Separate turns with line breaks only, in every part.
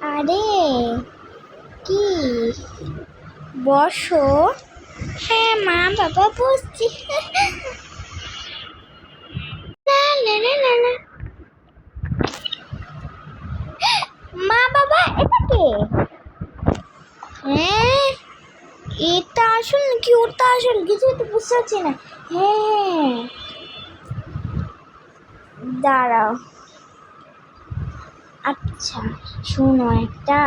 আরে, কি? বসো। হ্যাঁ মা, বাবা বসছি। মা, বাবা, এটা কে? হ্যাঁ এটা আসল নাকি ওটা আসল কিছু তো বুঝতে পারছি না। হ্যাঁ। দাঁড়াও। আচ্ছা শোনো, একটা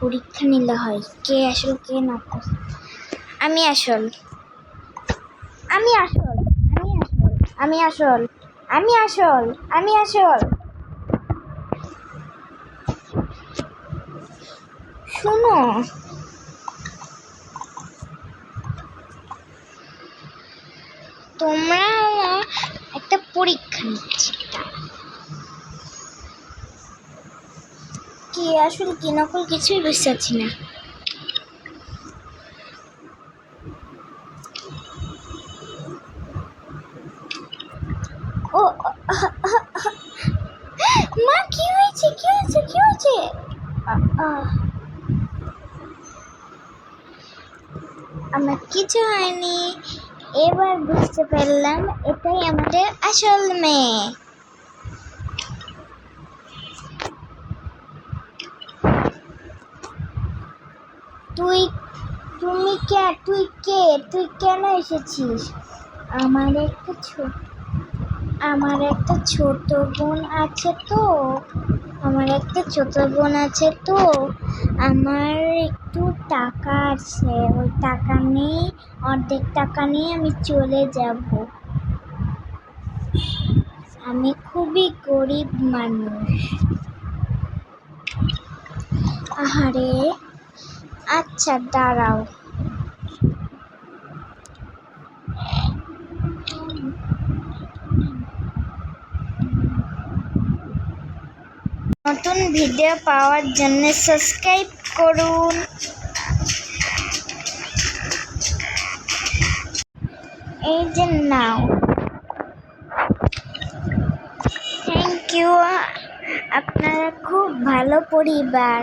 পরীক্ষা নিলে হয়। কে আসল কে আসল। আমি আসল। আমি আসল। আমি আসল। আমি আসল। আমি আসল। শোনো। তোমরা একটা পরীক্ষা নিচ্ছি। আসলে কি নকল কিছুই বুঝতে পারছি না। ও, মা, কি হয়েছে? কি হয়েছে? কি হয়েছে। আমার কিছু হয়নি। এবার বুঝতে পারলাম এটাই আমাদের আসল মেয়ে। তুই, তুমি কে, তুই কে, তুই কেন এসেছিস? আমার একটা ছোট আমার একটা ছোট বোন আছে তো। আমার একটা ছোট বোন আছে তো। আমার একটু টাকা আছে, ওই টাকা নিয়ে, অর্ধেক টাকা নিয়ে আমি চলে যাব। আমি খুবই গরিব মানুষ। আহারে আচ্ছা দাঁড়াও। নতুন ভিডিও পাওয়ার জন্য সাবস্ক্রাইব করুন। এই যে নাও। থ্যাংক ইউ আপনারা খুব ভালো পরিবার।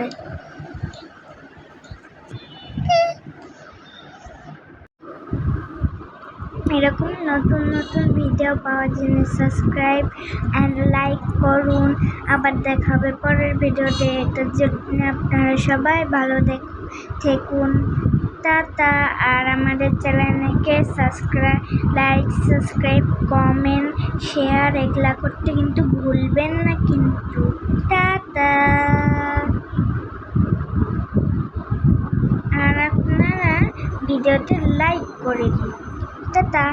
এরকম নতুন নতুন ভিডিও পাওয়ার জন্য সাবস্ক্রাইব অ্যান্ড লাইক করুন। আবার দেখা হবে পরের ভিডিওতে এটার জন্য আপনারা সবাই ভালো দেখ থাকুন। টাটা। আর আমাদের চ্যানেলকে subscribe like subscribe comment share এগুলা করতে কিন্তু ভুলবেন না কিন্তু। টাটা। আর আপনারা ভিডিওতে লাইক করে দিন। টাটা